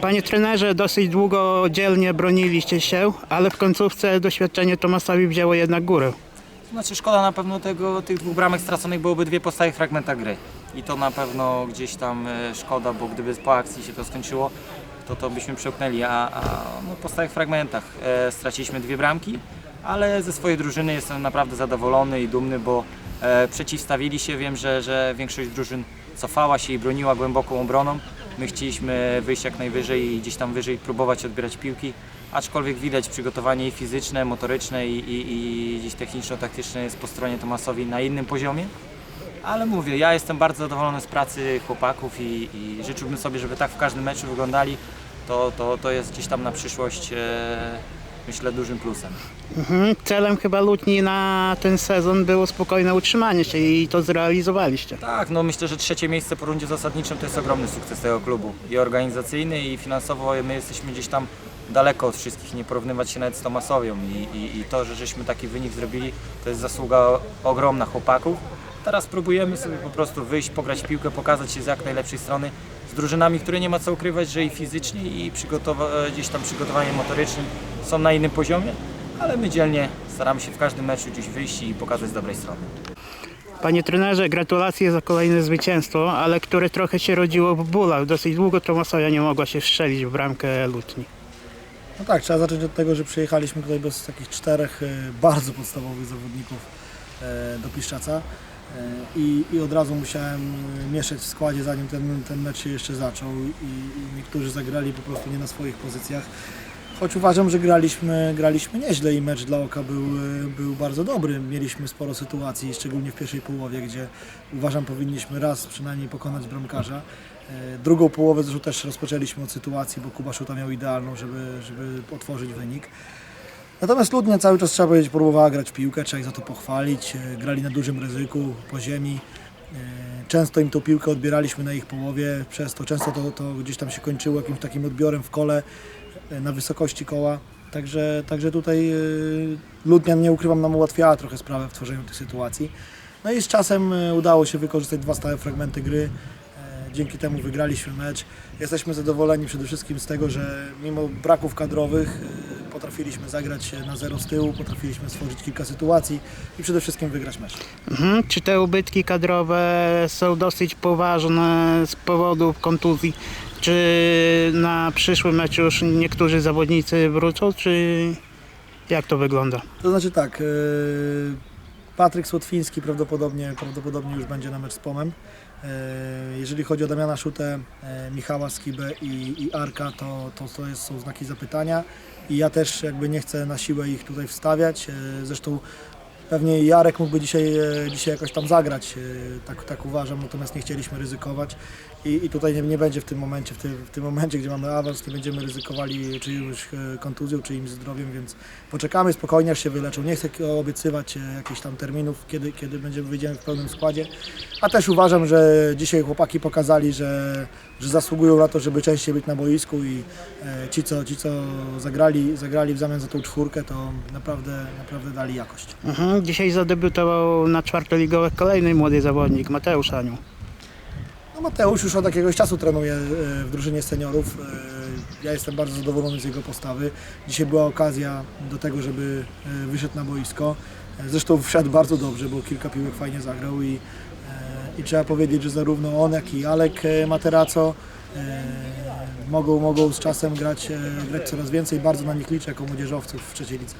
Panie trenerze, dosyć długo dzielnie broniliście się, ale w końcówce doświadczenie Tomasowi wzięło jednak górę. Znaczy szkoda na pewno tego, tych dwóch bramek straconych byłoby dwie podstawy fragmenta gry. I to na pewno gdzieś tam e, szkoda, bo gdyby po akcji się to skończyło, to to byśmy przełknęli, a, a no, po stałych fragmentach e, straciliśmy dwie bramki, ale ze swojej drużyny jestem naprawdę zadowolony i dumny, bo e, przeciwstawili się, wiem, że, że większość drużyn cofała się i broniła głęboką obroną. My chcieliśmy wyjść jak najwyżej i gdzieś tam wyżej próbować odbierać piłki, aczkolwiek widać przygotowanie fizyczne, motoryczne i, i, i gdzieś techniczno-taktyczne jest po stronie Tomasowi na innym poziomie. Ale mówię, ja jestem bardzo zadowolony z pracy chłopaków i, i życzyłbym sobie, żeby tak w każdym meczu wyglądali. To, to, to jest gdzieś tam na przyszłość e, myślę dużym plusem. Mhm. Celem chyba Lutni na ten sezon było spokojne utrzymanie się i to zrealizowaliście. Tak, no myślę, że trzecie miejsce po rundzie zasadniczym to jest ogromny sukces tego klubu. I organizacyjny, i finansowo my jesteśmy gdzieś tam daleko od wszystkich, nie porównywać się nawet z Tomasowią. I, i, I to, że żeśmy taki wynik zrobili, to jest zasługa ogromna chłopaków. Teraz próbujemy sobie po prostu wyjść, pograć w piłkę, pokazać się z jak najlepszej strony z drużynami, które nie ma co ukrywać, że i fizycznie, i przygotowa- gdzieś tam przygotowanie motoryczne są na innym poziomie, ale my dzielnie staramy się w każdym meczu gdzieś wyjść i pokazać z dobrej strony. Panie trenerze, gratulacje za kolejne zwycięstwo, ale które trochę się rodziło w bólach. Dosyć długo Tomasowa nie mogła się strzelić w bramkę Lutni. No tak, trzeba zacząć od tego, że przyjechaliśmy tutaj bez takich czterech e, bardzo podstawowych zawodników e, do Piszczaca e, i, i od razu musiałem e, mieszać w składzie zanim ten, ten mecz się jeszcze zaczął i, i niektórzy zagrali po prostu nie na swoich pozycjach. Choć uważam, że graliśmy, graliśmy nieźle i mecz dla Oka był, e, był bardzo dobry. Mieliśmy sporo sytuacji, szczególnie w pierwszej połowie, gdzie uważam powinniśmy raz przynajmniej pokonać bramkarza. E, Drugą połowę też rozpoczęliśmy od sytuacji, bo Kuba Szuta miał idealną, żeby, żeby otworzyć wynik. Natomiast Ludnia cały czas trzeba powiedzieć, próbowała grać w piłkę, trzeba ich za to pochwalić. E, Grali na dużym ryzyku, po ziemi. E, Często im tą piłkę odbieraliśmy na ich połowie, przez to często to, to gdzieś tam się kończyło jakimś takim odbiorem w kole e, na wysokości koła. Także, także tutaj Ludnia, nie ukrywam, nam ułatwiała trochę sprawę w tworzeniu tych sytuacji. No i z czasem udało się wykorzystać dwa stałe fragmenty gry. Dzięki temu wygraliśmy mecz. Jesteśmy zadowoleni przede wszystkim z tego, że mimo braków kadrowych potrafiliśmy zagrać na zero z tyłu, potrafiliśmy stworzyć kilka sytuacji i przede wszystkim wygrać mecz. Mhm. Czy te ubytki kadrowe są dosyć poważne z powodu kontuzji? Czy na przyszły mecz już niektórzy zawodnicy wrócą, czy jak to wygląda? To znaczy tak, e, Patryk Słotwiński prawdopodobnie, prawdopodobnie już będzie na mecz z Pomem. E, Jeżeli chodzi o Damiana Szutę, e, Michała Skibę i, i Arka, to, to, to jest, są znaki zapytania i ja też jakby nie chcę na siłę ich tutaj wstawiać. E, Zresztą pewnie Jarek mógłby dzisiaj, e, dzisiaj jakoś tam zagrać, e, tak, tak uważam, natomiast nie chcieliśmy ryzykować i, i tutaj nie, nie będzie w tym momencie, w tym, w tym momencie, gdzie mamy awans, nie będziemy ryzykowali czyjąś e, kontuzją, czyimś zdrowiem, więc poczekamy spokojnie, aż się wyleczą. Nie chcę obiecywać jakichś tam terminów, kiedy, kiedy będziemy wyjdziemy w pełnym składzie, a też uważam, że dzisiaj chłopaki pokazali, że, że zasługują na to, żeby częściej być na boisku i ci, co, ci, co zagrali, zagrali w zamian za tą czwórkę, to naprawdę, naprawdę dali jakość. Mhm. Dzisiaj zadebiutował na czwartoligowe kolejny młody zawodnik, Mateusz Aniu. No Mateusz już od jakiegoś czasu trenuje e, w drużynie seniorów. E, Ja jestem bardzo zadowolony z jego postawy. Dzisiaj była okazja do tego, żeby e, wyszedł na boisko. Zresztą wszedł bardzo dobrze, bo kilka piłek fajnie zagrał i, i trzeba powiedzieć, że zarówno on, jak i Alek Materaco mogą, mogą z czasem grać, grać coraz więcej. Bardzo na nich liczę jako młodzieżowców w trzeciej lidze.